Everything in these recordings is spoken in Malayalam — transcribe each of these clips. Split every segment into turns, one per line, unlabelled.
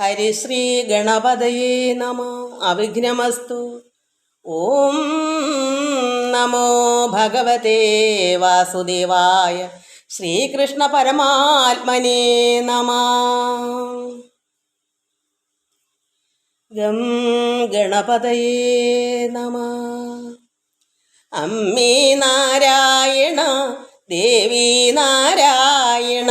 ഹരിശ്രീ ഗണപതയേ നമ. അവിഘ്നമസ്തു. ഓം നമോ ഭഗവതേ വാസുദേവായ ശ്രീകൃഷ്ണ പരമാത്മനേ നമ. ഗം ഗണപതയേ നമ. അമ്മേ നാരായണ ദേവി നാരായണ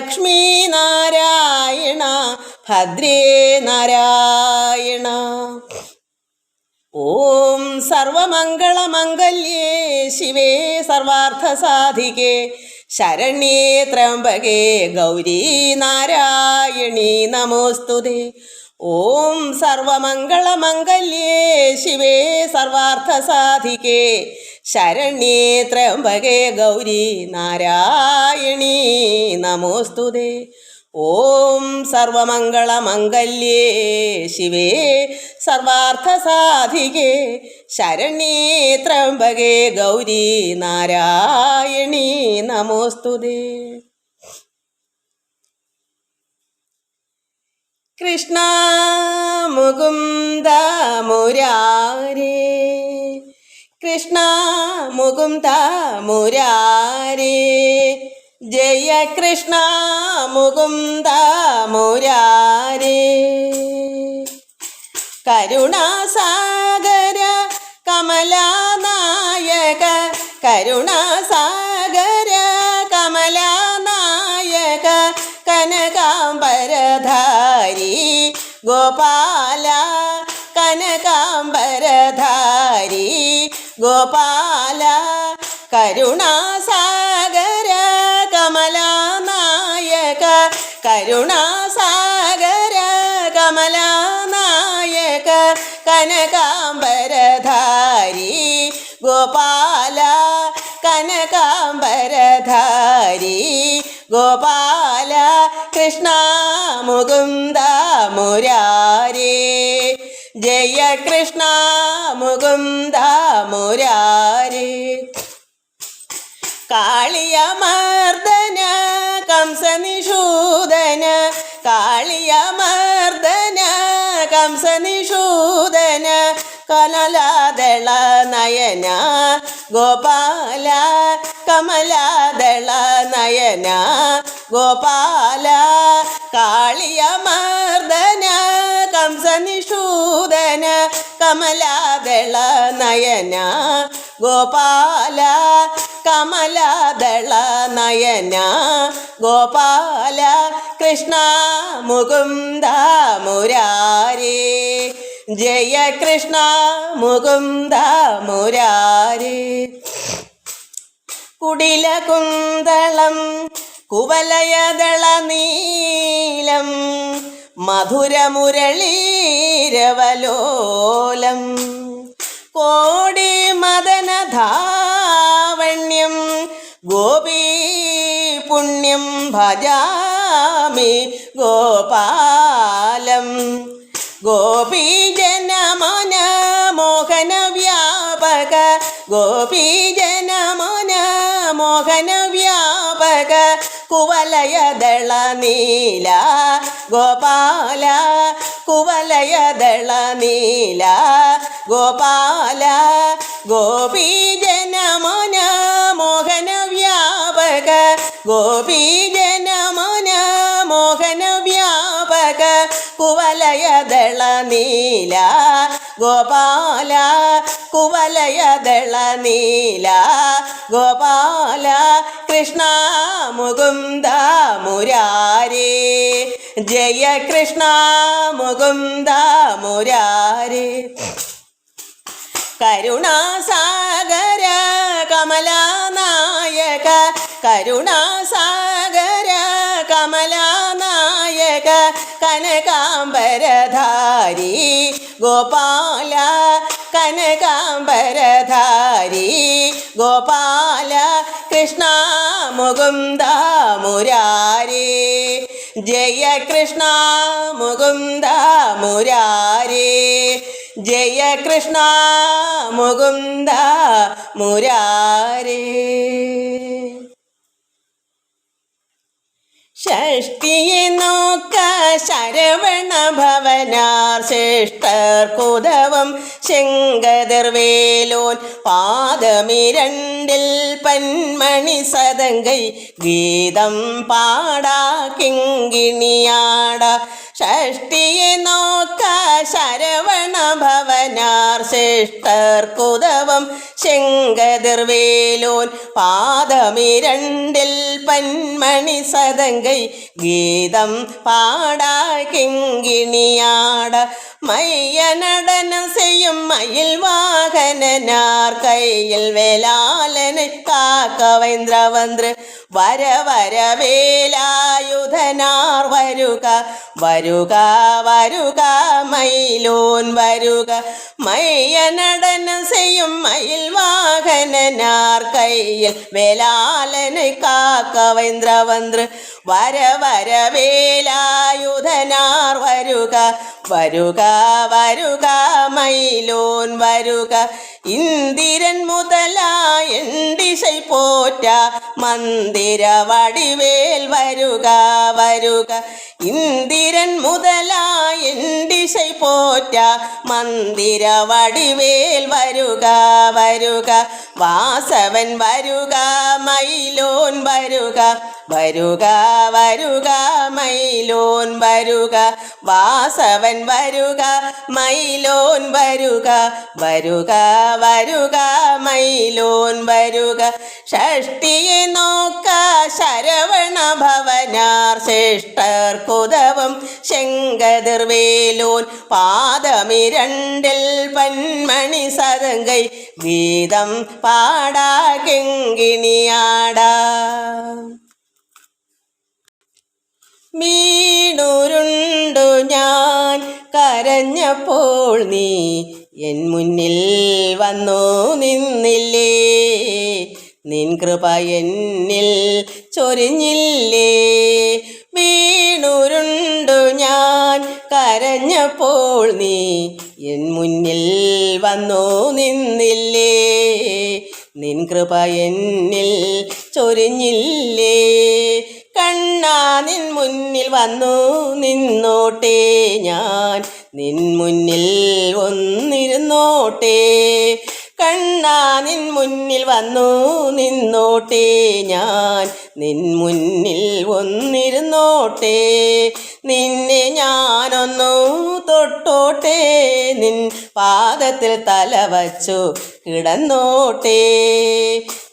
ലക്ഷ്മി നാരായണ ഭദ്രേ നാരായണ. ഓം സർവമംഗളമംഗല്യേ ശിവേ സർവാർത്ഥസാധികേ ശരണ്യേ ത്രംബകേ ഗൗരീ നാരായണീ നമോസ്തുതേ. ഓം സർവമംഗളമംഗല്യേ ശിവേ സർവാർത്ഥസാധികേ. ശരണ്യേ ത്രയംബകേ ഗൗരി നാരായണീ നമോസ്തുതേ. ഓം സർവമംഗളമംഗല്യേ ശിവേ സർവാർത്ഥസാധികേ. ശരണ്യേ ത്രയംബകേ ഗൗരി നാരായണീ നമോസ്തുതേ. കൃഷ്ണ മുകുന്ദ മുരാരേ. കൃഷ്ണ മുകുന്ദ മുരാരേ. ജയ കൃഷ്ണ മുകുന്ദ മുരാരേ. കരുണാസാഗര കമലാനായക കരുണാസാഗര ഗോപാല കനകാംബരധാരി. ഗോപാല കരുണാസാഗര കമലാനായക. കരുണാസാഗര കമലാനായക കനകാംബരധാരി. ഗോപാല കനകാംബരധാരി. ഗോപാല കൃഷ്ണ മുകുന്ദ മുരാരേ. ജയ കൃഷ്ണ മുകുന്ദ മുരാരേ. കാളിയമർദ്ദന കംസനിഷൂദന. കാളിയമർദ്ദന കംസനിഷൂദന. കനലാദള നയന ഗോപാല. കമലാദള നയന ഗോപാല. കാളിയമർദ്ദന കമലാദള നയന ഗോപാല കമലദള നയന ഗോപാല കൃഷ്ണ മുകുന്ദ മുരാരി. ജയ കൃഷ്ണ മുകുന്ദ മുരാരി. കുടില കുന്തളം കുവലയദള നീലം മധുരമുരളീരവലോലം കോടി മദനധാവണ്യം ഗോപീ പുണ്യം ഭജാമി ഗോപാലം. ഗോപീജനമന മോഹന വ്യാപക ഗോപീജനമന മോഹന വ്യാപക കുവലയദള നീല ഗോപാല കുവലയദള നീല ഗോപാല ഗോപീജനമന മോഹന വ്യാപക ഗോപീജനമന മോഹന വ്യാപക കുവലയദള നീല ഗോപാല കുവലയദള നീല ഗോപാല കൃഷ്ണ മുകുന്ദ മുരാരേ ജയ കൃഷ്ണ മുകുന്ദ മുരാരി. കരുണാസാഗര കമലാനായക കരുണാസാഗര കമലാനായക കനകാംബരധാരി. ഗോപാല കനകാംബരധാരി. ഗോപാല കൃഷ്ണ മുകുന്ദ മുരാരി. ജയ കൃഷ്ണ മുകുന്ദ മുരാരി. ജയ കൃഷ്ണ മുകുന്ദ മുരാരി. ഷഷ്ടിയെ നോക്ക ശരവണ ഭവനാർ ശ്രേഷ്ഠർ കുതവം ശങ്കതിർവേലോൻ പാദമിരണ്ടിൽ പന്മണി സതങ്കൈ ഗീതം പാടാ കിങ്കിണിയാട. ഷഷ്ടിയെ നോക്ക ശരവണ ഭവനാർ ശ്രേഷ്ഠർ കുതവം ശങ്കതിർവേലോൻ പാദമിരണ്ടിൽ പന്മണി സതങ്കൈ ഗീതം പാടാ കിങ്കിണിയാട മയ്യനടനം ചെയ്യും മയിൽ വാഹനനാർ കയ്യിൽ വേലാലന് കാക്കവൈന്ദ്രവന്ദ്ര വര വര വരവേലായുധനാർ വരുക വരുക വരുക മയിലോൻ വരുക. മയ്യനടനം ചെയ്യും മയിൽ വാഹനനാർ കയ്യിൽ വേലാലനെ കാക്കവൈന്ദ്രവന്ദ്ര വര വരവേലായുധനാർ വരുക വരുക വരുക മയിലോൻ വരുക. ഇന്ദിരൻ പോറ്റ മന്ദിര വടിവേൽ വരുക വരുക. ഇന്ദിരൻ മുതലായ ദിശൈ പോറ്റ മന്ദിര വടിവേൽ വരുക വരുക. വാസവൻ വരുക മൈലോൻ വരുക വരുക വരുക മൈലോൻ വരുക. വാസവൻ വരുക മൈലോൻ വരുക വരുക വരുക മൈലോൻ വരുക. ഷഷ്ടിയെ നോക്ക ശരവണ ഭവനാർ ശ്രേഷ്ഠർ ശങ്കതിർവേലൂൻ ശങ്കതിർവേലോൻ പാദമിരണ്ടിൽ പന്മണി സതങ്കൈ ഗീതം പാടാ കിങ്ങിണിയാടാ വീണുരുണ്ടു ഞാൻ കരഞ്ഞപ്പോൾ നീ എൻ മുന്നിൽ വന്നു നിന്നില്ലേ? നിൻ എന്നിൽ ചൊരിഞ്ഞില്ലേ? വീണുരുണ്ടു ഞാൻ കരഞ്ഞപ്പോൾ നീ എൻ മുന്നിൽ വന്നു നിന്നില്ലേ? നിൻ എന്നിൽ ചൊരിഞ്ഞില്ലേ? കണ്ണാ നിൻ മുന്നിൽ വന്നു നിന്നോട്ടെ ഞാൻ. നിൻ മുന്നിൽ ഒന്നിരുന്നോട്ടെ കണ്ണാ നിൻ മുന്നിൽ വന്നു നിന്നോട്ടെ ഞാൻ. നിൻ മുന്നിൽ ഒന്നിരുന്നോട്ടെ നിന്നെ ഞാനൊന്നു തൊട്ടോട്ടെ. നിൻ പാദത്തിൽ തല വച്ചു കിടന്നോട്ടെ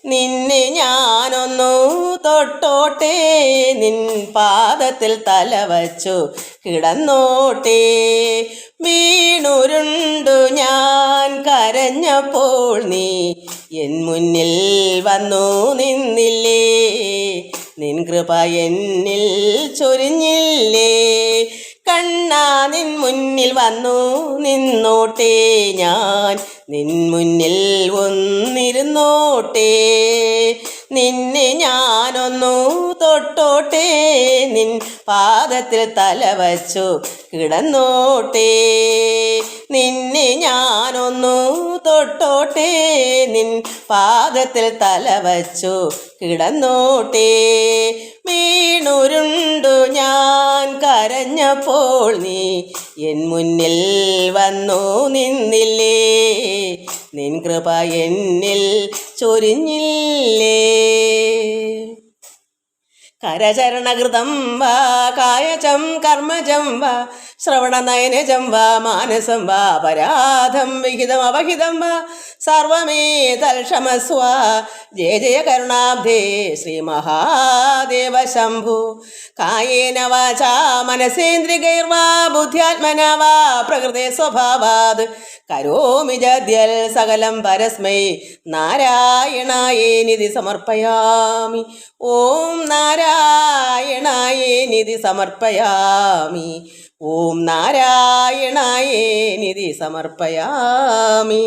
നിന്നെ ഞാനൊന്നു തൊട്ടോട്ടെ. നിൻ പാദത്തിൽ തല വച്ചു കിടന്നോട്ടെ. വീണുരുണ്ടു കരഞ്ഞപ്പോൾ നീ എൻ മുന്നിൽ വന്നു നിന്നില്ലേ? നിൻ കൃപ എന്നിൽ ചൊരിഞ്ഞില്ലേ? കണ്ണാ നിൻ മുന്നിൽ വന്നു നിന്നോട്ടെ. ഞാൻ നിൻ മുന്നിൽ ഒന്നിരുന്നോട്ടെ നിന്നെ ഞാനൊന്നു തൊട്ടോട്ടെ നിൻ പാദത്തിൽ തല വച്ചു കിടന്നോട്ടെ. നിന്നെ ഞാനൊന്നു തൊട്ടോട്ടെ നിൻ പാദത്തിൽ തല വച്ചു കിടന്നോട്ടെ. വീണുരുണ്ടു ഞാൻ കരഞ്ഞപ്പോൾ നീ എൻ മുന്നിൽ വന്നു നിന്നില്ലേ? നിൻ കൃപ എന്നിൽ ചൊരിഞ്ഞില്ലേ? കരചരണകൃതം വാ കായചം കർമ്മജം വാ. ശ്രവണനയനജം വാ മാനസം വാ പരാധം വിഹിതം അവഹിതം വാ. സർവമേ തൽക്ഷമസ്വ ജയ ജയ കരുണാബ്ധേ ശ്രീ മഹാദേവ ശംഭു. കായേന വാചാ മനസേന്ദ്രികൈർവാ ബുദ്ധ്യാത്മന വാ പ്രകൃതി സ്വഭാവാത്. കരോമി ജദ്യൽ സകലം പരസ്മൈ. നാരായണായേ നിധി സമർപ്പയാമി. ഓം നാരായണായേ നിധി സമർപ്പയാമി. ഓം നാരായണായേ നിധി സമർപ്പയാമി.